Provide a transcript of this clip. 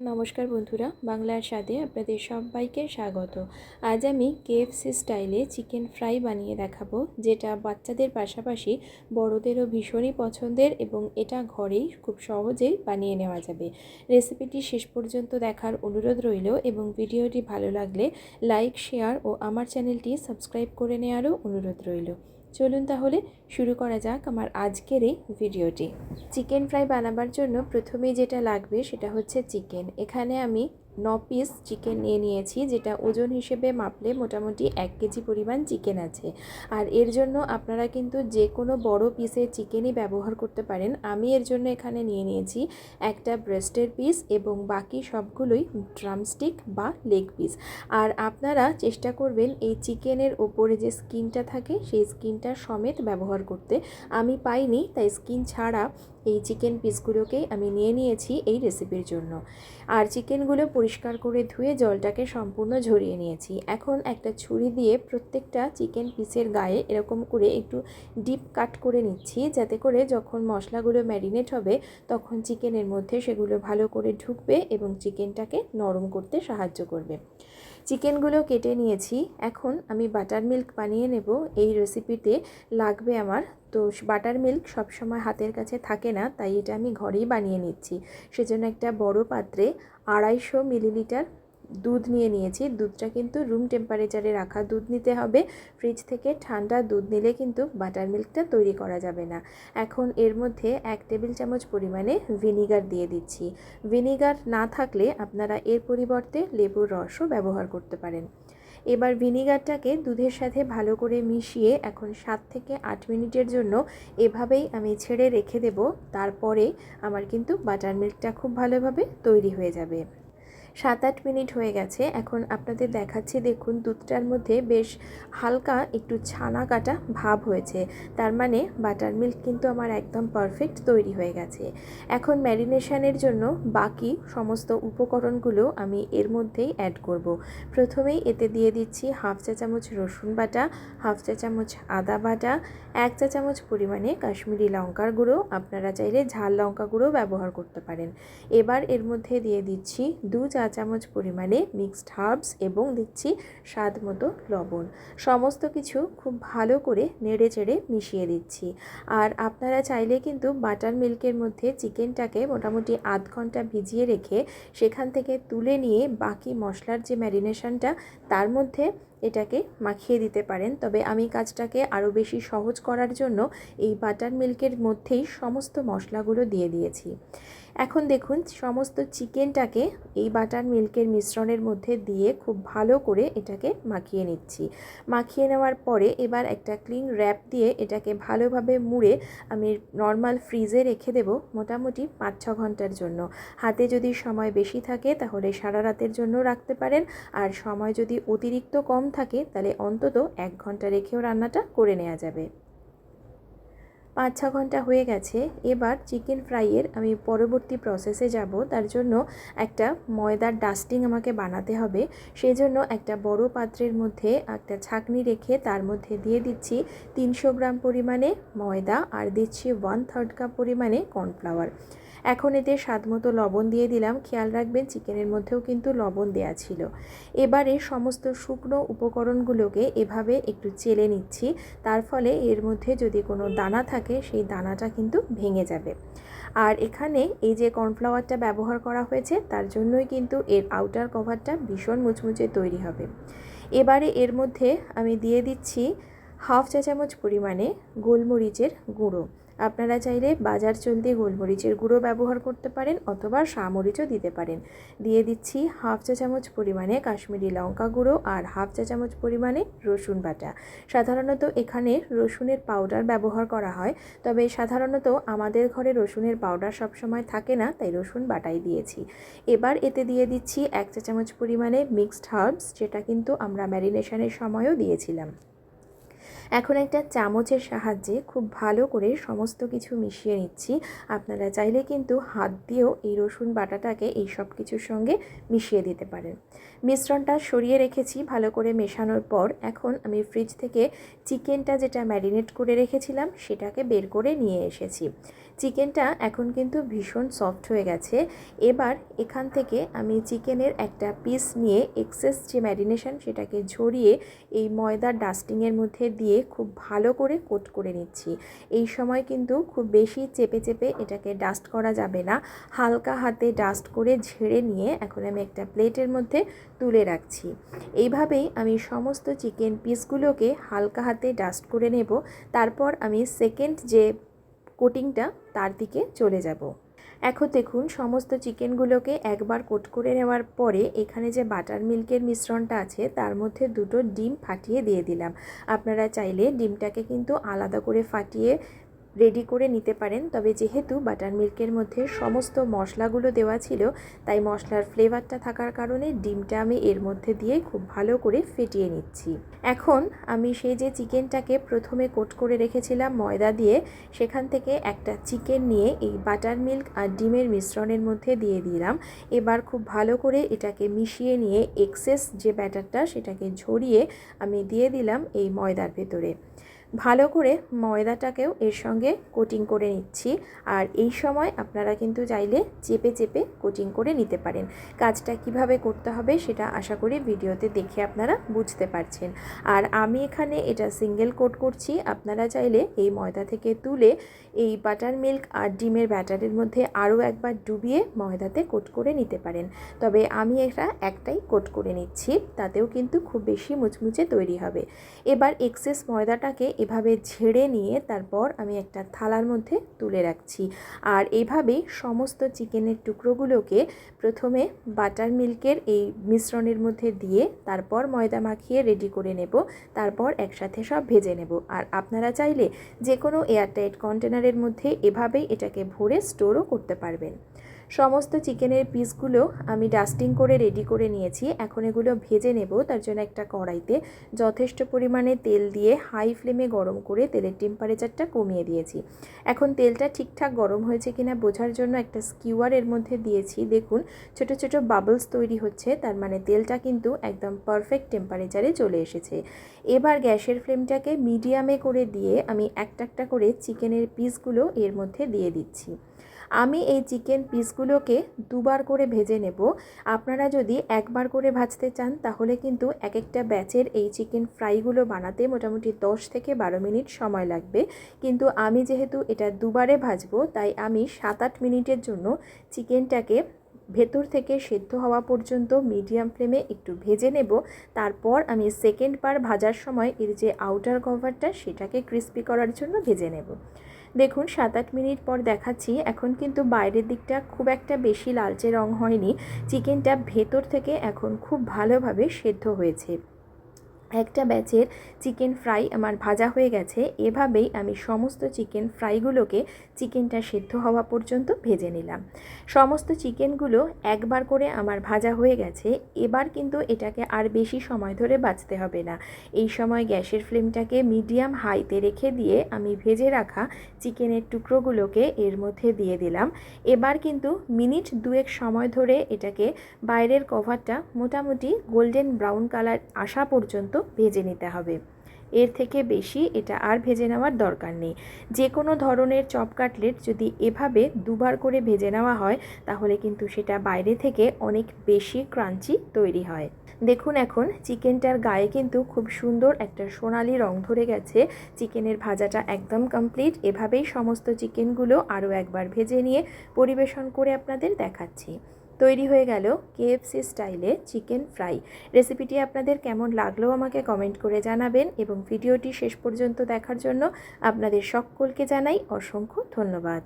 নমস্কার বন্ধুরা, বাংলার স্বাদে আপনাদের সবাইকে স্বাগত। আজ আমি কেএফসি স্টাইলে চিকেন ফ্রাই বানিয়ে দেখাবো, যেটা বাচ্চাদের পাশাপাশি বড়দেরও ভীষণই পছন্দের এবং এটা ঘরেই খুব সহজেই বানিয়ে নেওয়া যাবে। রেসিপিটি শেষ পর্যন্ত দেখার অনুরোধ রইল এবং ভিডিওটি ভালো লাগলে লাইক, শেয়ার ও আমার চ্যানেলটি সাবস্ক্রাইব করে নেওয়ারও অনুরোধ রইল। চলুন তাহলে শুরু করা যাক আমার আজকের এই ভিডিওটি। চিকেন ফ্রাই বানাবার জন্য প্রথমেই যেটা লাগবে সেটা হচ্ছে চিকেন। এখানে আমি ন পিস চিকেন নিয়ে নিয়েছি, যেটা ওজন হিসেবে মাপলে মোটামুটি এক কেজি পরিমাণ চিকেন আছে। আর এর জন্য আপনারা কিন্তু যে কোনো বড় পিসের চিকেনই ব্যবহার করতে পারেন। আমি এর জন্য এখানে নিয়ে নিয়েছি একটা ব্রেস্টের পিস এবং বাকি সবগুলোই ড্রামস্টিক বা লেগ পিস আর আপনারা চেষ্টা করবেন এই চিকেনের ওপরে যে স্কিনটা থাকে, সেই স্কিনটা সমেত ব্যবহার করতে। আমি পাইনি, তাই স্কিন ছাড়া এই চিকেন পিসগুলোকেই আমি নিয়ে নিয়েছি এই রেসিপির জন্য। আর চিকেনগুলো পরিষ্কার করে ধুয়ে জলটাকে সম্পূর্ণ ঝরিয়ে নিয়েছি। এখন একটা ছুরি দিয়ে প্রত্যেকটা চিকেন পিসের গায়ে এরকম করে একটু ডিপ কাট করে নিচ্ছি, যাতে করে যখন মশলাগুলো ম্যারিনেট হবে তখন চিকেনের মধ্যে সেগুলো ভালো করে ঢুকবে এবং চিকেনটাকে নরম করতে সাহায্য করবে। চিকেনগুলো কেটে নিয়েছি। এখন আমি বাটার মিল্ক বানিয়ে নেব। এই রেসিপিতে লাগবে আমার। তো বাটার মিল্ক সবসময় হাতের কাছে থাকে না, তাই এটা আমি ঘরেই বানিয়ে নিচ্ছি। সেজন্য একটা বড় পাত্রে আড়াইশো মিলিলিটার দুধ নিয়ে নিয়েছি। দুধটা কিন্তু রুম টেম্পারেচারে রাখা দুধ নিতে হবে। ফ্রিজ থেকে ঠান্ডা দুধ নিলে কিন্তু বাটার মিল্কটা তৈরি করা যাবে না। এখন এর মধ্যে এক টেবিল চামচ পরিমাণে ভিনিগার দিয়ে দিচ্ছি। ভিনিগার না থাকলে আপনারা এর পরিবর্তে লেবুর রসও ব্যবহার করতে পারেন। এবার ভিনিগারটাকে দুধের সাথে ভালো করে মিশিয়ে এখন সাত থেকে আট মিনিটের জন্য এভাবেই আমি ছেড়ে রেখে দেব। তারপরে আমার কিন্তু বাটার মিল্কটা খুব ভালোভাবে তৈরি হয়ে যাবে। সাত আট মিনিট হয়ে গেছে। এখন আপনাদের দেখাচ্ছি, দেখুন, দুধটার মধ্যে বেশ হালকা একটু ছানা কাটা ভাব হয়েছে। তার মানে বাটার মিল্ক কিন্তু আমার একদম পারফেক্ট তৈরি হয়ে গেছে। এখন ম্যারিনেশনের জন্য বাকি সমস্ত উপকরণগুলো আমি এর মধ্যেই অ্যাড করব। প্রথমেই এতে দিয়ে দিচ্ছি হাফ চা চামচ রসুন বাটা, হাফ চা চামচ আদা বাটা, এক চা চামচ পরিমাণে কাশ্মীরি লঙ্কার গুঁড়ো। আপনারা চাইলে ঝাল লঙ্কা গুঁড়ো ব্যবহার করতে পারেন। এবার এর মধ্যে দিয়ে দিচ্ছি দু চা চামচ পরিমাণে মিক্সড হার্বস এবং দিচ্ছি স্বাদ মতো লবণ। সমস্ত কিছু খুব ভালো করে নেড়ে চেড়ে মিশিয়ে দিচ্ছি। আর আপনারা চাইলে কিন্তু বাটার মিল্কের মধ্যে চিকেনটাকে মোটামুটি আধ ঘণ্টা ভিজিয়ে রেখে সেখান থেকে তুলে নিয়ে বাকি মশলার যে ম্যারিনেশনটা তার মধ্যে এটাকে মাখিয়ে দিতে পারেন। তবে আমি কাজটাকে আরও বেশি সহজ করার জন্য এই বাটার মিল্কের মধ্যেই সমস্ত মশলাগুলো দিয়ে দিয়েছি। এখন দেখুন, সমস্ত চিকেনটাকে এই বাটার মিল্কের মিশ্রণের মধ্যে দিয়ে খুব ভালো করে এটাকে মাখিয়ে নিচ্ছি। মাখিয়ে নেওয়ার পরে এবার একটা ক্লিন র্যাপ দিয়ে এটাকে ভালোভাবে মুড়ে আমি নর্মাল ফ্রিজে রেখে দেব মোটামুটি পাঁচ ছ ঘণ্টার জন্য। হাতে যদি সময় বেশি থাকে তাহলে সারা রাতের জন্য রাখতে পারেন। আর সময় যদি অতিরিক্ত কম থাকে, তাহলে অন্তত এক ঘণ্টা রেখেও রান্নাটা করে নেওয়া যাবে। পাঁচ ছ ঘণ্টা হয়ে গেছে, এবার চিকেন ফ্রাইয়ের আমি পরবর্তী প্রসেসে যাব। তার জন্য একটা ময়দার ডাস্টিং আমাকে বানাতে হবে। সেই জন্য একটা বড় পাত্রের মধ্যে একটা ছাকনি রেখে তার মধ্যে দিয়ে দিচ্ছি তিনশো গ্রাম পরিমাণে ময়দা আর দিচ্ছি ওয়ান থার্ড কাপ পরিমাণে কর্নফ্লাওয়ার এখন এতে স্বাদ মতো লবণ দিয়ে দিলাম। খেয়াল রাখবেন, চিকেনের মধ্যেও কিন্তু লবণ দেয়া ছিল। এবারে সমস্ত শুকনো উপকরণগুলোকে এভাবে একটু চেলে নিচ্ছি। তার ফলে এর মধ্যে যদি কোনো দানা থাকে, সেই দানাটা কিন্তু ভেঙে যাবে। আর এখানে এই যে কর্নফ্লাওয়ারটা ব্যবহার করা হয়েছে, তার জন্যই কিন্তু এর আউটার কভারটা ভীষণ মুচমুচে তৈরি হবে। এবারে এর মধ্যে আমি দিয়ে দিচ্ছি হাফ চা চামচ পরিমাণে গোলমরিচের গুঁড়ো। আপনারা চাইলে বাজার চলতি গোলমরিচের গুঁড়ো ব্যবহার করতে পারেন অথবা সামরিচও দিতে পারেন। দিয়ে দিচ্ছি হাফ চা চামচ পরিমাণে কাশ্মীরি লঙ্কা গুঁড়ো আর হাফ চা চামচ পরিমাণে রসুন বাটা। সাধারণত এখানে রসুনের পাউডার ব্যবহার করা হয়, তবে সাধারণত আমাদের ঘরে রসুনের পাউডার সবসময় থাকে না, তাই রসুন বাটাই দিয়েছি। এবার এতে দিয়ে দিচ্ছি এক চা চামচ পরিমাণে মিক্সড হার্বস, যেটা কিন্তু আমরা ম্যারিনেশনের সময়ও দিয়েছিলাম। এখন একটা চামচের সাহায্যে খুব ভালো করে সমস্ত কিছু মিশিয়ে নিচ্ছি। আপনারা চাইলে কিন্তু হাত দিয়েও এই রসুন বাটাটাকে এই সব কিছুর সঙ্গে মিশিয়ে দিতে পারেন। মিশ্রণটা সরিয়ে রেখেছি ভালো করে মেশানোর পর। এখন আমি ফ্রিজ থেকে চিকেনটা যেটা ম্যারিনেট করে রেখেছিলাম, সেটাকে বের করে নিয়ে এসেছি। চিকেনটা এখন কিন্তু ভীষণ সফট হয়ে গেছে। এবার এখান থেকে আমি চিকেনের একটা পিস নিয়ে এক্সেস যে ম্যারিনেশন সেটাকে ঝরিয়ে এই ময়দার ডাস্টিংয়ের মধ্যে দিয়ে খুব ভালো করে কোট করে নিচ্ছি। এই সময় কিন্তু খুব বেশি চেপে চেপে এটাকে ডাস্ট করা যাবে না। হালকা হাতে ডাস্ট করে ঝেড়ে নিয়ে এখন আমি একটা প্লেটের মধ্যে তুলে রাখছি। এইভাবেই আমি সমস্ত চিকেন পিসগুলোকে হালকা হাতে ডাস্ট করে নেব, তারপর আমি সেকেন্ড যে কোটিংটা তার দিকে চলে যাব। এখন দেখুন, সমস্ত চিকেনগুলোকে একবার কোট করে নেওয়ার পরে এখানে যে বাটার মিল্কের মিশ্রণটা আছে, তার মধ্যে দুটো ডিম ফাটিয়ে দিয়ে দিলাম। আপনারা চাইলে ডিমটাকে কিন্তু আলাদা করে ফাটিয়ে রেডি করে নিতে পারেন। তবে যেহেতু বাটার মিল্কের মধ্যে সমস্ত মশলাগুলো দেওয়া ছিল, তাই মশলার ফ্লেভারটা থাকার কারণে ডিমটা আমি এর মধ্যে দিয়ে খুব ভালো করে ফেটিয়ে নিচ্ছি। এখন আমি সেই যে চিকেনটাকে প্রথমে কোট করে রেখেছিলাম ময়দা দিয়ে, সেখান থেকে একটা চিকেন নিয়ে এই বাটার মিল্ক আর ডিমের মিশ্রণের মধ্যে দিয়ে দিলাম। এবার খুব ভালো করে এটাকে মিশিয়ে নিয়ে এক্সেস যে ব্যাটারটা, সেটাকে ঝরিয়ে আমি দিয়ে দিলাম এই ময়দার ভেতরে। ভালো করে ময়দাটাকেও এর সঙ্গে কোটিং করে নিচ্ছি। আর এই সময় আপনারা কিন্তু চাইলে চেপে চেপে কোটিং করে নিতে পারেন। কাজটা কীভাবে করতে হবে সেটা আশা করি ভিডিওতে দেখে আপনারা বুঝতে পারছেন। আর আমি এখানে এটা সিঙ্গেল কোট করছি। আপনারা চাইলে এই ময়দা থেকে তুলে এই বাটার মিল্ক আর ডিমের ব্যাটারের মধ্যে আরও একবার ডুবিয়ে ময়দাতে কোট করে নিতে পারেন। তবে আমি এটা একটাই কোট করে নিচ্ছি। তাতেও কিন্তু খুব বেশি মুচমুচে তৈরি হবে। এবার এক্সেস ময়দাটাকে এভাবে ঝেড়ে নিয়ে তারপর আমি একটা থালার মধ্যে তুলে রাখছি। আর এইভাবেই সমস্ত চিকেনের টুকরোগুলোকে প্রথমে বাটার মিল্কের এই মিশ্রণের মধ্যে দিয়ে তারপর ময়দা মাখিয়ে রেডি করে নেব। তারপর একসাথে সব ভেজে নেব। আর আপনারা চাইলে যে কোনো এয়ারটাইট কন্টেনারের মধ্যে এভাবেই এটাকে ভরে স্টোরও করতে পারবেন। সমস্ত চিকেনের পিসগুলো আমি ডাস্টিং করে রেডি করে নিয়েছি। এখন এগুলো ভেজে নেব, তার জন্য একটা কড়াইতে। যথেষ্ট পরিমাণে তেল দিয়ে হাই ফ্লেমে গরম করে তেলের টেম্পারেচারটা কমিয়ে দিয়েছি। এখন তেলটা ঠিকঠাক গরম হয়েছে কিনা বোঝার জন্য একটা স্কিওয়ার এর মধ্যে দিয়েছি। দেখুন, ছোট ছোট বাবলস তৈরি হচ্ছে, তার মানে তেলটা কিন্তু একদম পারফেক্ট টেম্পারেচারে চলে এসেছে। এবার গ্যাসের ফ্লেমটাকে মিডিয়ামে করে দিয়ে আমি একটা একটা করে চিকেনের পিসগুলো এর মধ্যে দিয়ে দিচ্ছি। আমি এই চিকেন পিসগুলোকে দুবার করে ভেজে নেব। আপনারা যদি একবার করে ভাজতে চান, তাহলে কিন্তু এক একটা ব্যাচের এই চিকেন ফ্রাইগুলো বানাতে মোটামুটি দশ থেকে বারো মিনিট সময় লাগবে। কিন্তু আমি যেহেতু এটা দুবারে ভাজবো, তাই আমি সাত আট মিনিটের জন্য চিকেনটাকে ভেতর থেকে সেদ্ধ হওয়া পর্যন্ত মিডিয়াম ফ্লেমে একটু ভেজে নেব। তারপর আমি সেকেন্ড বার ভাজার সময় এর যে আউটার কভারটা, সেটাকে ক্রিস্পি করার জন্য ভেজে নেব। দেখুন, সাত আট মিনিট পর দেখাচ্ছি, এখন কিন্তু বাইরের দিকটা খুব একটা বেশি লালচে রং হয়নি। চিকেনটা ভেতর থেকে এখন খুব ভালোভাবে সেদ্ধ হয়েছে। একটা ব্যাচের চিকেন ফ্রাই আমার ভাজা হয়ে গেছে, এভাবেই আমি সমস্ত চিকেন ফ্রাইগুলোকে চিকেনটা সেদ্ধ হওয়া পর্যন্ত ভেজে নিলাম। সমস্ত চিকেনগুলো একবার করে আমার ভাজা হয়ে গেছে, এবার কিন্তু এটাকে আর বেশি সময় ধরে বাঁচতে হবে না। এই সময় গ্যাসের ফ্লেমটাকে মিডিয়াম হাইতে রেখে দিয়ে আমি ভেজে রাখা চিকেনের টুকরোগুলোকে এর মধ্যে দিয়ে দিলাম। এবার কিন্তু মিনিট দুয়েক সময় ধরে এটাকে বাইরের কভারটা মোটামুটি গোল্ডেন ব্রাউন কালার আসা পর্যন্ত ভেজে নিতে হবে। এর থেকে বেশি এটা আর ভেজে নেওয়ার দরকার নেই। যে কোনো ধরনের চপ কাটলেট যদি এভাবে দুবার করে ভেজে নেওয়া হয়, তাহলে কিন্তু সেটা বাইরে থেকে অনেক বেশি ক্রাঞ্চি তৈরি হয়। দেখুন এখন, চিকেনটার গায়ে কিন্তু খুব সুন্দর একটা সোনালি রং ধরে গেছে। চিকেনের ভাজাটা একদম কমপ্লিট। এভাবেই সমস্ত চিকেনগুলো আরও একবার ভেজে নিয়ে পরিবেশন করে আপনাদের দেখাচ্ছি। তৈরি হয়ে গেল কেএফসি স্টাইলে চিকেন ফ্রাই। রেসিপিটি আপনাদের কেমন লাগল আমাকে কমেন্ট করে জানাবেন এবং ভিডিওটি শেষ পর্যন্ত দেখার জন্য আপনাদের সকলকে জানাই অসংখ্য ধন্যবাদ।